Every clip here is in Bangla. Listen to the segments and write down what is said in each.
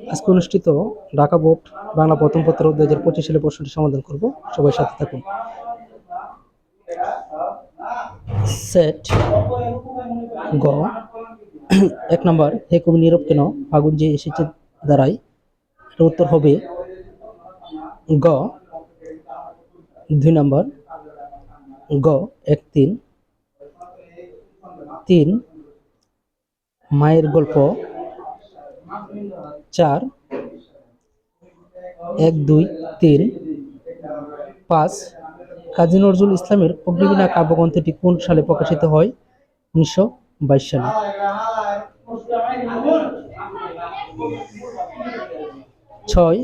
আজকে অনুষ্ঠিত ঢাকা বোর্ড বাংলা প্রথম পত্র দু হাজার পঁচিশ সালে প্রশ্নটি সমাধান করব। সবাই সাথে থাকুন। সেট গ। এক নম্বর, হে কবি নীরব কেন? আগুন যে এসেছে দাঁড়াই এর উত্তর হবে গ। দুই নম্বর, গ, এক, তিন। তিন, মায়ের গল্প। চার, এক, দুই, তিন, পাঁচ। কাজী নজরুল ইসলামের অগ্নিবীণা কাব্যগ্রন্থটি কোন সালে প্রকাশিত হয়? উনিশশো বাইশ সালে। ছয়,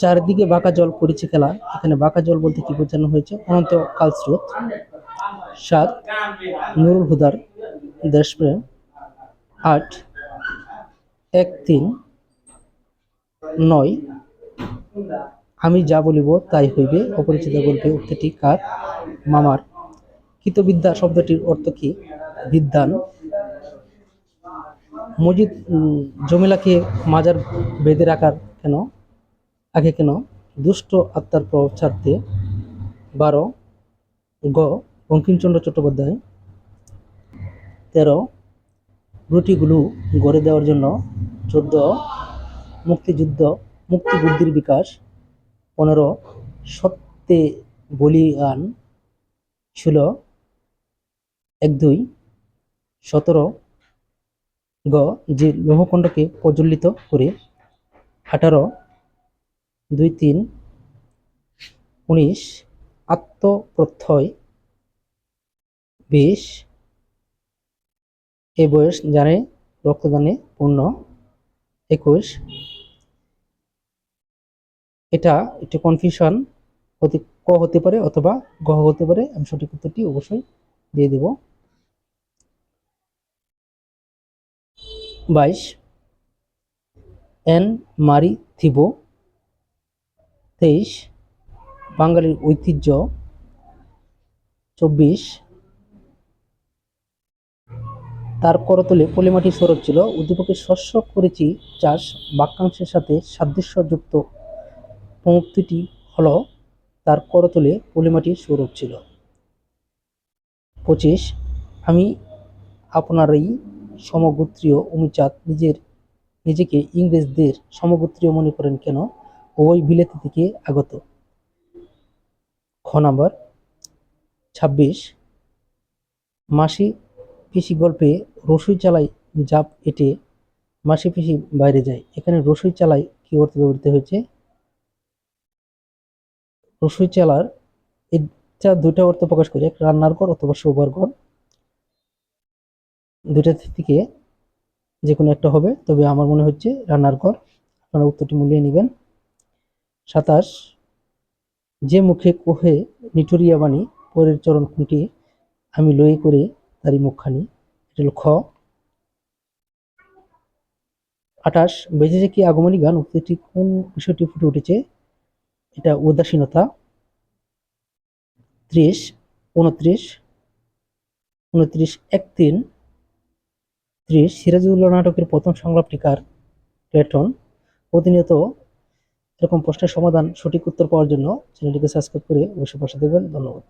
চারদিকে বাঁকা জল করেছে খেলা। এখানে বাঁকা জল বলতে কি বোঝানো হয়েছে? অনন্ত কালস্রোত সাত, নুরুল হুদার দেশপ্রেম। আট এক তিন নয়, আমি যা বলিব তাই হইবে। অপরিচিত গল্পে উক্তিটি কার? মামার। কৃতবিদ্যা শব্দটির অর্থ কি? বিদ্যান। মজিদ জমিলাকে মাজার বেঁধে রাখার কেন? আগে কেন? দুষ্ট আত্মার প্রভাব ছাড়তে বারো, গ, বঙ্কিমচন্দ্র চট্টোপাধ্যায়। তেরো, রুটিগুলো গড়ে দেওয়ার জন্য চোদ্দ, মুক্তিযুদ্ধ মুক্তি বুদ্ধির বিকাশ, পনেরো, সত্যে বলিয়ান ছিল এক দুই সতেরো, গ, যে লৌহখণ্ডকে প্রজ্বলিত করে, আঠারো, দুই, তিন, উনিশ, আত্মপ্রত্যয়, বিশ, এ বয়স জানে রক্তদানে পূর্ণ। একুশ। এটা একটু কনফিউশন হতে, ক হতে পারে অথবা গ হতে পারে, আমি সঠিক উত্তরটি অবশ্যই দিয়ে দেব। বাইশ। এন মারি থিবো। তেইশ। বাঙালির ঐতিহ্য। চব্বিশ। তার করতলে পলিমাটি সরব ছিল। উদ্দীপকের শস্য করেছি চাষ বাক্যাংশের সাথে সাদৃশ্যযুক্ত পঙ্ক্তিটি হলো তার করতলে পলিমাটি সৌরভ ছিল। পঁচিশ, আমি আপনারই সমগোত্রীয় অমিচাঁদ নিজের, নিজেকে ইংরেজদের সমগোত্রীয় মনে করেন কেন? ওই বিলেতি থেকে আগত। খ নাম্বার, ছাব্বিশ, মাসি পিসি গল্পে রসুই চালাই জাপ এটে মাসি পিসি বাইরে যায়। এখানে রসুই চালাই কি অর্থে ব্যবহৃত হয়েছে? রসুই চালার এটা দুইটা অর্থ প্রকাশ করে, এক রান্নার ঘর অথবা শোবার ঘর। দুইটা থেকে যে কোনো একটা হবে, তবে আমার মনে হচ্ছে রান্নার ঘর। আপনারা উত্তরটি মিলিয়ে নেবেন। সাতাশ, যে মুখে কোহে নিঠুরিয়া বাণী, পরের চরণ খুঁটি, আমি লয়ে করে তারই মুখখানি। এটা হলো খ। আঠাশ বেজে যে কি আগমনী গান? উক্তিটি কোন বিষয়টি ফুটে উঠেছে? এটা উদাসীনতা। ত্রিশ উনত্রিশ উনত্রিশ এক তিন ত্রিশ, সিরাজউল্লাহ নাটকের প্রথম সংলাপটিকার প্লেটন। প্রতিনিয়ত এরকম প্রশ্নের সমাধান সঠিক উত্তর পাওয়ার জন্য চ্যানেলটিকে সাবস্ক্রাইব করে অবশ্যই পাশে দেবেন ধন্যবাদ।